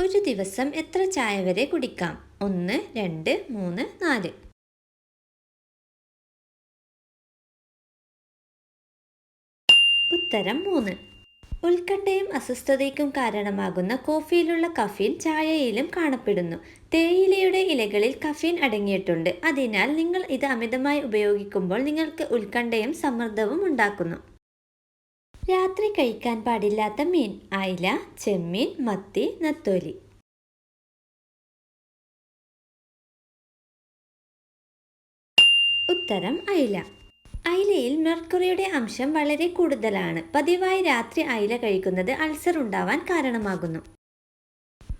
ഒരു ദിവസം എത്ര ചായ വരെ കുടിക്കാം? ഒന്ന് രണ്ട് മൂന്ന് നാല്. ഉത്തരം മൂന്ന്. ഉത്കണ്ഠയും അസ്വസ്ഥതയ്ക്കും കാരണമാകുന്ന കോഫിയിലുള്ള കഫീൻ ചായയിലും കാണപ്പെടുന്നു. തേയിലയുടെ ഇലകളിൽ കഫീൻ അടങ്ങിയിട്ടുണ്ട്. അതിനാൽ നിങ്ങൾ ഇത് അമിതമായി ഉപയോഗിക്കുമ്പോൾ നിങ്ങൾക്ക് ഉത്കണ്ഠയും സമ്മർദ്ദവും ഉണ്ടാക്കുന്നു. രാത്രി കഴിക്കാൻ പാടില്ലാത്ത മീൻ അയില ചെമ്മീൻ മത്തി നത്തോലി. ഉത്തരം അയില. അയിലയിൽ മെർക്കുറിയുടെ അംശം വളരെ കൂടുതലാണ്. പതിവായി രാത്രി അയില കഴിക്കുന്നത് അൾസർ ഉണ്ടാവാൻ കാരണമാകുന്നു.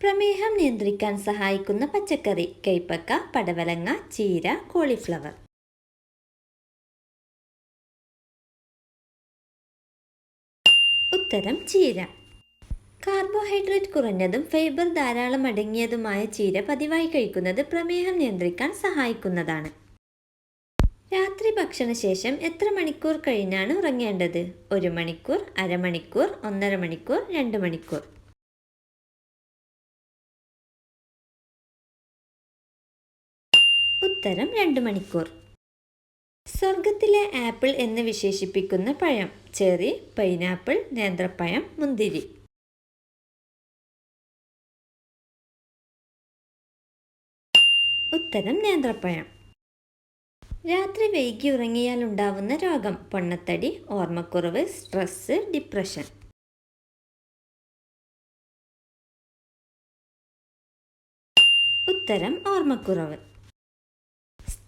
പ്രമേഹം നിയന്ത്രിക്കാൻ സഹായിക്കുന്ന പച്ചക്കറി കൈപ്പക്ക പടവലങ്ങ ചീര കോളിഫ്ലവർ. ഉത്തരം ചീര. കാർബോഹൈഡ്രേറ്റ് കുറഞ്ഞതും ഫൈബർ ധാരാളം അടങ്ങിയതുമായ ചീര പതിവായി കഴിക്കുന്നത് പ്രമേഹം നിയന്ത്രിക്കാൻ സഹായിക്കുന്നതാണ്. രാത്രി ഭക്ഷണശേഷം എത്ര മണിക്കൂർ കഴിഞ്ഞാണ് ഉറങ്ങേണ്ടത്? ഒരു മണിക്കൂർ അരമണിക്കൂർ ഒന്നര മണിക്കൂർ രണ്ട് മണിക്കൂർ. ഉത്തരം രണ്ട് മണിക്കൂർ. സ്വർഗത്തിലെ ആപ്പിൾ എന്ന് വിശേഷിപ്പിക്കുന്ന പഴം. ചെറി പൈനാപ്പിൾ നേന്ത്രപ്പഴം മുന്തിരി. ഉത്തരം നേന്ത്രപ്പഴം. രാത്രി വൈകി ഉറങ്ങിയാൽ ഉണ്ടാവുന്ന രോഗം. പൊണ്ണത്തടി ഓർമ്മക്കുറവ് സ്ട്രെസ് ഡിപ്രഷൻ ഉത്തരം ഓർമ്മക്കുറവ്.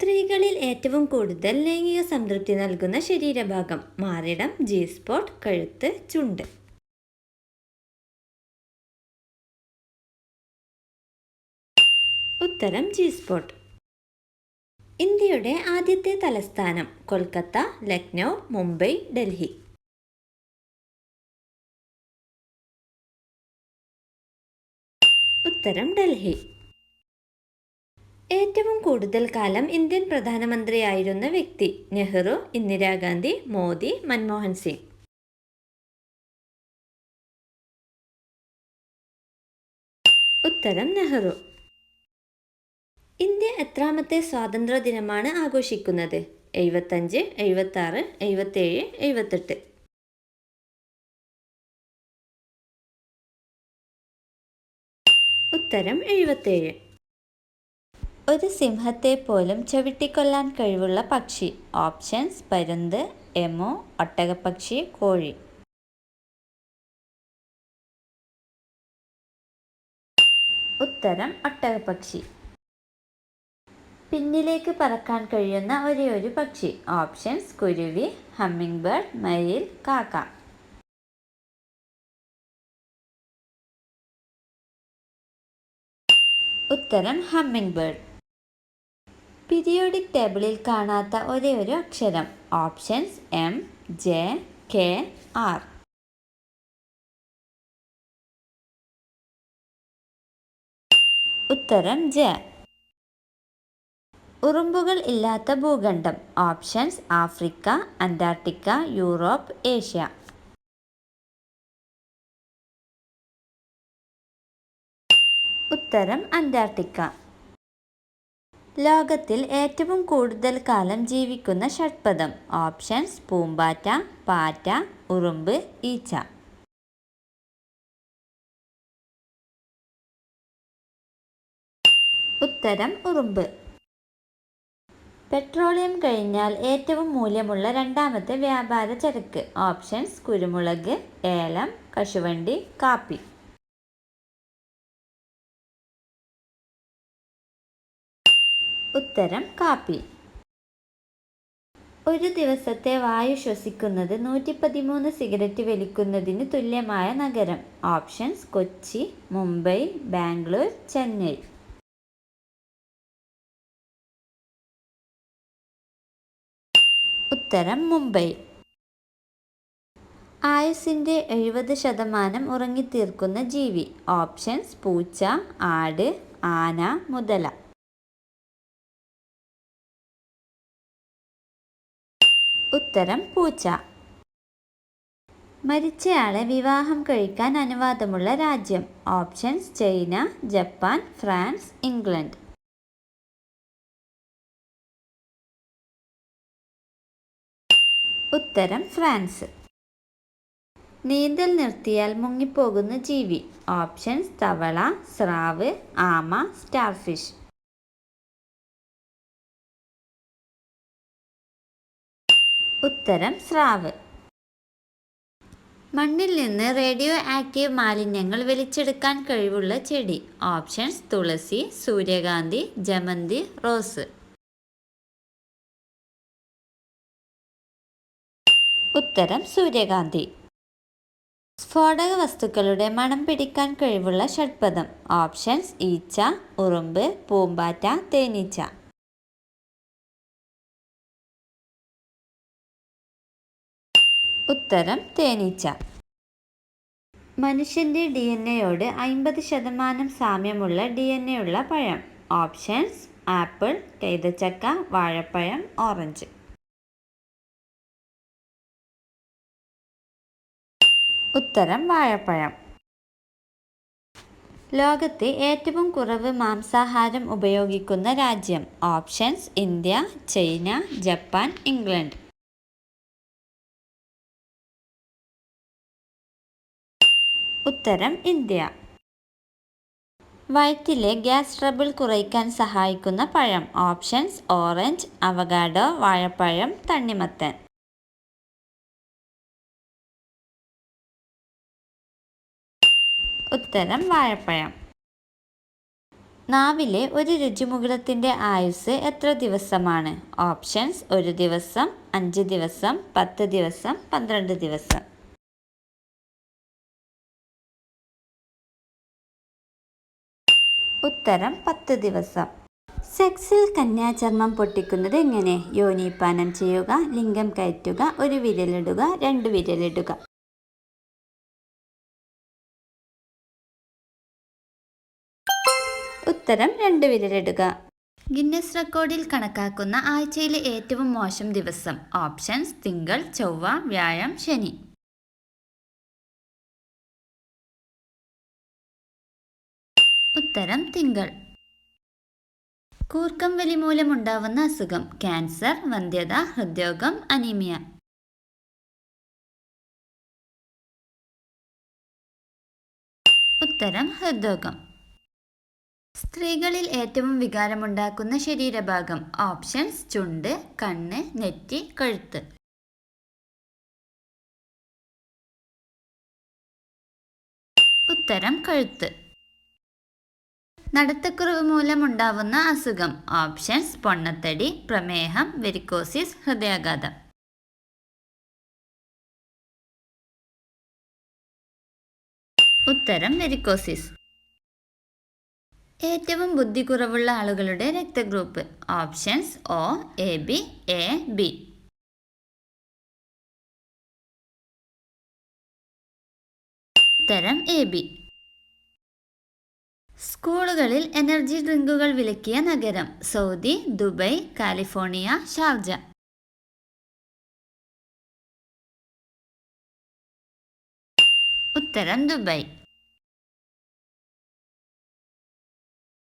സ്ത്രീകളിൽ ഏറ്റവും കൂടുതൽ ലൈംഗിക സംതൃപ്തി നൽകുന്ന ശരീരഭാഗം മാറിടം ജി സ്പോട്ട് കഴുത്ത് ചുണ്ട്. ഉത്തരം ജി സ്പോട്ട് ഇന്ത്യയുടെ ആദ്യത്തെ തലസ്ഥാനം കൊൽക്കത്ത ലക്നൗ മുംബൈ ഡൽഹി. ഉത്തരം ഡൽഹി. ഏറ്റവും കൂടുതൽ കാലം ഇന്ത്യൻ പ്രധാനമന്ത്രിയായിരുന്ന വ്യക്തി നെഹ്റു ഇന്ദിരാഗാന്ധി മോദി മൻമോഹൻ സിംഗ്. ഉത്തരം നെഹ്റു. ഇന്ത്യ എത്രാമത്തെ സ്വാതന്ത്ര്യ ദിനമാണ് ആഘോഷിക്കുന്നത്? എഴുപത്തഞ്ച് എഴുപത്താറ് എഴുപത്തേഴ് എഴുപത്തെട്ട്. ഉത്തരം എഴുപത്തേഴ്. ഒരു സിംഹത്തെ പോലും ചവിട്ടിക്കൊല്ലാൻ കഴിവുള്ള പക്ഷി. ഓപ്ഷൻസ് പരുന്ത് എമോ ഒട്ടകപ്പക്ഷി കോഴി. ഉത്തരം ഒട്ടകപ്പക്ഷി. പിന്നിലേക്ക് പറക്കാൻ കഴിയുന്ന ഒരേ ഒരു പക്ഷി. ഓപ്ഷൻസ് കുരുവി ഹമ്മിങ് ബേർഡ് മയിൽ കാക്ക. ഉത്തരം ഹമ്മിങ് ബേർഡ് പീരിയോഡിക് ടേബിളിൽ കാണാത്ത ഒരേ ഒരു അക്ഷരം. Options M J K R. ഉത്തരം ജെ. ഉറുമ്പുകൾ ഇല്ലാത്ത ഭൂഖണ്ഡം. Options Africa Antarctica Europe Asia. ഉത്തരം അന്റാർട്ടിക്ക. ലോകത്തിൽ ഏറ്റവും കൂടുതൽ കാലം ജീവിക്കുന്ന ഷഡ്പദം. ഓപ്ഷൻസ് പൂമ്പാറ്റ പാറ്റ ഉറുമ്പ് ഈച്ച. ഉത്തരം ഉറുമ്പ്. പെട്രോളിയം കഴിഞ്ഞാൽ ഏറ്റവും മൂല്യമുള്ള രണ്ടാമത്തെ വ്യാപാര ചരക്ക്. ഓപ്ഷൻസ് കുരുമുളക് ഏലം കശുവണ്ടി കാപ്പി. ഉത്തരം കാപ്പി. ഒരു ദിവസത്തെ വായു ശ്വസിക്കുന്നത് നൂറ്റി പതിമൂന്ന് സിഗരറ്റ് വലിക്കുന്നതിന് തുല്യമായ നഗരം. ഓപ്ഷൻസ് കൊച്ചി മുംബൈ ബാംഗ്ലൂർ ചെന്നൈ. ഉത്തരം മുംബൈ. ആയുസിന്റെ എഴുപത് ശതമാനം ഉറങ്ങിത്തീർക്കുന്ന ജീവി. ഓപ്ഷൻസ് പൂച്ച ആട് ആന മുതല. ഉത്തരം പൂച്ച. മരിച്ചയാളെ വിവാഹം കഴിക്കാൻ അനുവാദമുള്ള രാജ്യം. Options China Japan France England. ഉത്തരം ഫ്രാൻസ്. നീന്തൽ നിർത്തിയാൽ മുങ്ങിപ്പോകുന്ന ജീവി. ഓപ്ഷൻസ് തവള സ്രാവ് ആമ സ്റ്റാർഫിഷ്. ഉത്തരം സ്രാവ്. മണ്ണിൽ നിന്ന് റേഡിയോ ആക്റ്റീവ് മാലിന്യങ്ങൾ വലിച്ചെടുക്കാൻ കഴിവുള്ള ചെടി. ഓപ്ഷൻസ് തുളസി സൂര്യകാന്തി ജമന്തി റോസ്. ഉത്തരം സൂര്യകാന്തി. സ്ഫോടക വസ്തുക്കളുടെ മണം പിടിക്കാൻ കഴിവുള്ള ഷഡ്പദം. ഓപ്ഷൻസ് ഈച്ച ഉറുമ്പ് പൂമ്പാറ്റ തേനീച്ച. ഉത്തരം തേനീച്ച. മനുഷ്യന്റെ ഡി എൻ എയോട് അൻപത് ശതമാനം സാമ്യമുള്ള ഡി എൻ എ ഉള്ള പഴം. ഓപ്ഷൻസ് ആപ്പിൾ കൈതച്ചക്ക വാഴപ്പഴം ഓറഞ്ച്. ഉത്തരം വാഴപ്പഴം. ലോകത്തെ ഏറ്റവും കുറവ് മാംസാഹാരം ഉപയോഗിക്കുന്ന രാജ്യം. Options India China Japan England. ഉത്തരം ഇന്ത്യ. വയറ്റിലെ ഗ്യാസ് ട്രബിൾ കുറയ്ക്കാൻ സഹായിക്കുന്ന പഴം. ഓപ്ഷൻസ് ഓറഞ്ച് അവഗാഡോ വാഴപ്പഴം തണ്ണിമത്തൻ. ഉത്തരം വാഴപ്പഴം. നാവിലെ ഒരു രുചിമുകുളത്തിന്റെ ആയുസ് എത്ര ദിവസമാണ്? ഓപ്ഷൻസ് ഒരു ദിവസം അഞ്ച് ദിവസം പത്ത് ദിവസം പന്ത്രണ്ട് ദിവസം. ഉത്തരം പത്ത് ദിവസം. സെക്സിൽ കന്യാചർമ്മം പൊട്ടിക്കുന്നത് എങ്ങനെ? യോനിപാനം ചെയ്യുക ലിംഗം കയറ്റുക ഒരു വിരലിടുക രണ്ട് വിരലിടുക. ഉത്തരം രണ്ട് വിരലിടുക. ഗിന്നസ് റെക്കോർഡിൽ കണക്കാക്കുന്ന ആഴ്ചയിലെ ഏറ്റവും മോശം ദിവസം. ഓപ്ഷൻസ് തിങ്കൾ ചൊവ്വ വ്യാഴം ശനി. ഉത്തരം തിങ്കൾ. കൂർക്കം വലി മൂലമുണ്ടാവുന്ന അസുഖം ക്യാൻസർ വന്ധ്യത ഹൃദ്രോഗം അനീമിയ. ഉത്തരം ഹൃദ്രോഗം. സ്ത്രീകളിൽ ഏറ്റവും വികാരമുണ്ടാക്കുന്ന ശരീരഭാഗം ഓപ്ഷൻസ് ചുണ്ട് കണ്ണ് നെറ്റി കഴുത്ത്. ഉത്തരം കഴുത്ത്. നടത്തക്കുറവ് മൂലമുണ്ടാവുന്ന അസുഖം. ഓപ്ഷൻസ് പൊണ്ണത്തടി പ്രമേഹം വെരിക്കോസിസ് ഹൃദയാഘാതം ഉത്തരം വെരിക്കോസിസ് ഏറ്റവും ബുദ്ധി കുറവുള്ള ആളുകളുടെ രക്തഗ്രൂപ്പ്. Options O A B A B ഉത്തരം എ ബി സ്കൂളുകളിൽ എനർജി ഡ്രിങ്കുകൾ വിലക്കിയ നഗരം സൗദി ദുബൈ കാലിഫോർണിയ ഷാർജ. ഉത്തരം ദുബൈ